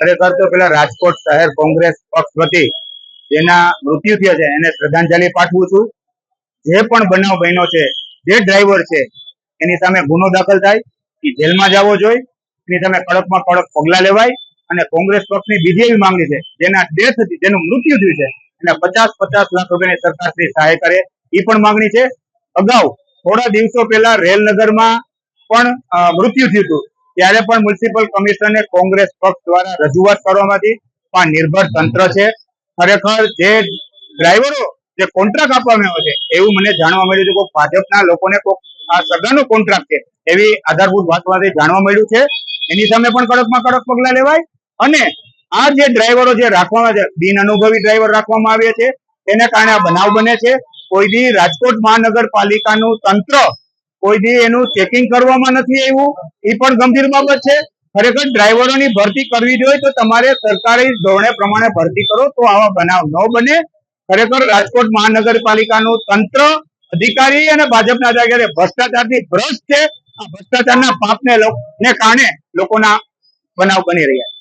ખરેખર તો પેલા રાજકોટ શહેર કોંગ્રેસ પક્ષ વતી જેના મૃત્યુ થયા છે, એને શ્રદ્ધાંજલિ પાઠવું છું. જે પણ બનાવ બન્યો છે, જે ડ્રાઈવર છે, એની સામે ગુનો દાખલ થાય, એ જેલમાં જવો જોઈએ એની સામે કડકમાં કડક પગલાં લેવાય અને કોંગ્રેસ પક્ષની બીજી એવી માંગણી છે, જેના ડેથ હતી જેનું મૃત્યુ થયું છે, એને પચાસ પચાસ લાખ રૂપિયાની સરકાર શ્રી સહાય કરે, એ પણ માંગણી છે. અગાઉ થોડા દિવસો પહેલા રેલનગરમાં પણ મૃત્યુ થયું હતું. ત્યારે પણ મ્યુનિસિપલ કમિશનરને કોંગ્રેસ પક્ષ દ્વારા રજૂઆત કરવામાં પણ નિર્ભર તંત્ર છે. ખરેખર જે ડ્રાઈવરો જે કોન્ટ્રાક્ટ આપવામાં આવ્યો છે, એવું મને જાણવા મળ્યું છે. કોઈ ભાજપના લોકોને આ સગાનો કોન્ટ્રાક્ટ છે, એવી આધારભૂત વાતમાંથી જાણવા મળ્યું છે. એની સામે પણ કડકમાં કડક પગલા લેવાય. અને આ જે ડ્રાઈવરો જે રાખવામાં છે, બિન અનુભવી ડ્રાઈવર રાખવામાં આવે છે, તેના કારણે આ બનાવ બને છે. કોઈ બી રાજકોટ મહાનગરપાલિકાનું તંત્ર કોઈ દી એનું ચેકિંગ કરવામાં નથી આવ્યું એ પણ ગંભીર બાબત છે. ખરેખર ડ્રાઈવરોની ભરતી કરવી જોઈએ તો તમારે સરકારી ધોરણે પ્રમાણે ભરતી કરો તો આવા બનાવ ન બને. ખરેખર રાજકોટ મહાનગરપાલિકાનું તંત્ર, અધિકારી અને ભાજપના અધિકારી ભ્રષ્ટાચારથી ભ્રષ્ટ છે. આ ભ્રષ્ટાચારના પાપને કારણે લોકોના બનાવ બની રહ્યા છે.